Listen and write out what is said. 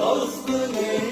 Ağzını